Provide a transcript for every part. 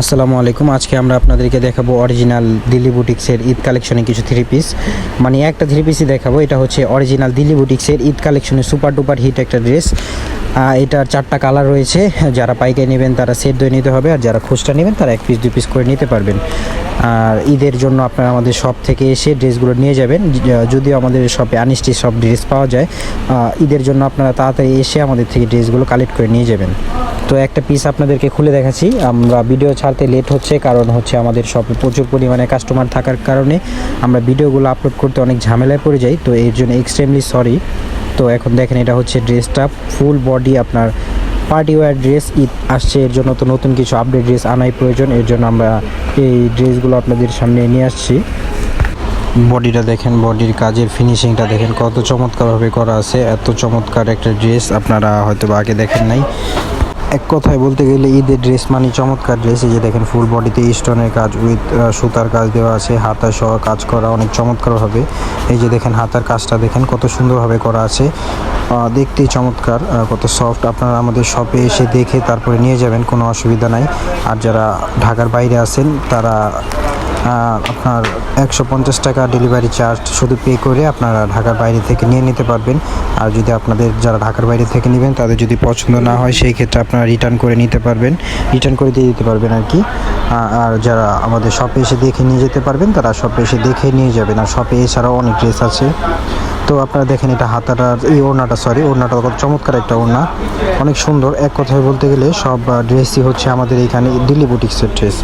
আসসালামু আলাইকুম। আজকে আমরা আপনাদেরকে দেখাবো অরিজিনাল দিল্লি বুটিক্সের ঈদ কালেকশনে কিছু থ্রি পিস মানে একটা থ্রি পিসই দেখাবো। এটা হচ্ছে অরিজিনাল দিল্লি বুটিক্সের ঈদ কালেকশনের সুপার ডুপার হিট একটা ড্রেস এটার চারটা কালার রয়েছে। যারা পাইকারি নেবেন তারা সেট দই নিতে হবে। আর যারা খুচরা নেবেন তারা এক পিস দুই পিস করে নিতে পারবেন। আর ঈদের জন্য আপনারা আমাদের শপ থেকে এসে ড্রেসগুলো নিয়ে যাবেন। যদিও আমাদের শপে আনিস্টি সব ড্রেস পাওয়া যায় ঈদের জন্য আপনারা তাড়াতাড়ি এসে আমাদের থেকে ড্রেসগুলো কালেক্ট করে নিয়ে যাবেন। তো একটা পিস আপনাদেরকে খুলে দেখাচ্ছি। আমরা ভিডিও ছাড়তে লেট হচ্ছে, কারণ হচ্ছে আমাদের শপে প্রচুর পরিমাণে কাস্টমার থাকার কারণে আমরা ভিডিওগুলো আপলোড করতে অনেক ঝামেলায় পড়ে যাই, তো এর জন্য এক্সট্রিমলি সরি তো এখন দেখেন এটা হচ্ছে ড্রেসটা ফুল বডি আপনার পার্টি ওয়্যার ড্রেস ঈদ আসছে, এর জন্য তো নতুন কিছু আপডেট ড্রেস আনাই প্রয়োজন, এর জন্য আমরা এই ড্রেসগুলো আপনাদের সামনে নিয়ে আসছি। বডিটা দেখেন বডির কাজের ফিনিশিংটা দেখেন, কত চমৎকারভাবে করা আছে, এত চমৎকার একটা ড্রেস আপনারা হয়তো বা আগে দেখেন নাই। এক কথায় বলতে গেলে ঈদের ড্রেস মানে চমৎকার ড্রেস এই যে দেখেন ফুল বডিতে স্টোনের কাজ উইথ সুতার কাজ দেওয়া আছে হাতা সহ কাজ করা অনেক চমৎকার হবে এই যে দেখেন হাতার কাজটা দেখেন কত সুন্দরভাবে করা আছে। দেখতেই চমৎকার কত সফট আপনারা আমাদের শপে এসে দেখে তারপরে নিয়ে যাবেন, কোনো অসুবিধা নাই। আর যারা ঢাকার বাইরে আছেন, তারা আপনার একশো পঞ্চাশ টাকা ডেলিভারি চার্জ শুধু পে করে আপনারা ঢাকার বাইরে থেকে নিয়ে নিতে পারবেন। আর যদি আপনাদের যারা ঢাকার বাইরে থেকে নেবেন, তাদের যদি পছন্দ না হয়, সেই ক্ষেত্রে আপনারা রিটার্ন করে নিতে পারবেন। রিটার্ন করে দিয়ে দিতে পারবেন আর কি। আর যারা আমাদের শপে এসে দেখে নিয়ে যেতে পারবেন, তারা শপে এসে দেখে নিয়ে যাবেন। আর শপে এছাড়াও অনেক ড্রেস আছে। তো আপনারা দেখেন এটা হাতাটার, এই ওড়নাটা সরি ওড়নাটা কত চমৎকার একটা ওড়না। অনেক সুন্দর। এক কথায় বলতে গেলে সব ড্রেসই হচ্ছে আমাদের এখানে দিল্লি বুটিক্সের ড্রেস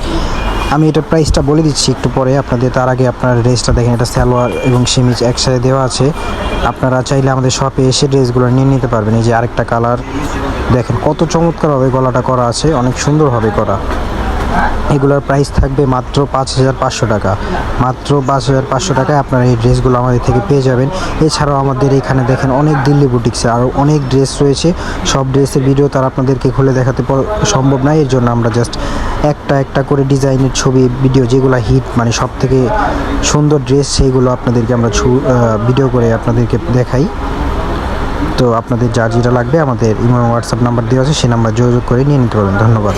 আমি এটা প্রাইসটা বলে দিচ্ছি একটু পরে। আপনাদের তার আগে আপনার ড্রেসটা দেখেন, এটা সালোয়ার এবং সিমিজ একসাথে দেওয়া আছে। আপনারা চাইলে আমাদের শপে এসে ড্রেসগুলো নিয়ে নিতে পারবেন। এই যে আরেকটা কালার দেখেন কত চমৎকারভাবে গলাটা করা আছে, অনেক সুন্দরভাবে করা। এগুলোর প্রাইস থাকবে মাত্র পাঁচ হাজার পাঁচশো টাকা। মাত্র পাঁচ হাজার পাঁচশো টাকায় আপনারা এই ড্রেসগুলো আমাদের থেকে পেয়ে যাবেন। এছাড়াও আমাদের এখানে দেখেন অনেক দিল্লি বুটিক্সে আরও অনেক ড্রেস রয়েছে। সব ড্রেসের ভিডিও তার আপনাদেরকে খুলে দেখাতে সম্ভব নয় এর জন্য আমরা জাস্ট একটা একটা করে ডিজাইনের ছবি ভিডিও যেগুলো হিট মানে সব থেকে সুন্দর ড্রেস সেইগুলো আপনাদেরকে আমরা ভিডিও করে আপনাদেরকে দেখাই। তো আপনাদের যা যেটা লাগবে আমাদের ইমো হোয়াটসঅ্যাপ নাম্বার দেওয়া আছে, সেই নাম্বার যোগাযোগ করে নিয়ে নিতে পারবেন। ধন্যবাদ।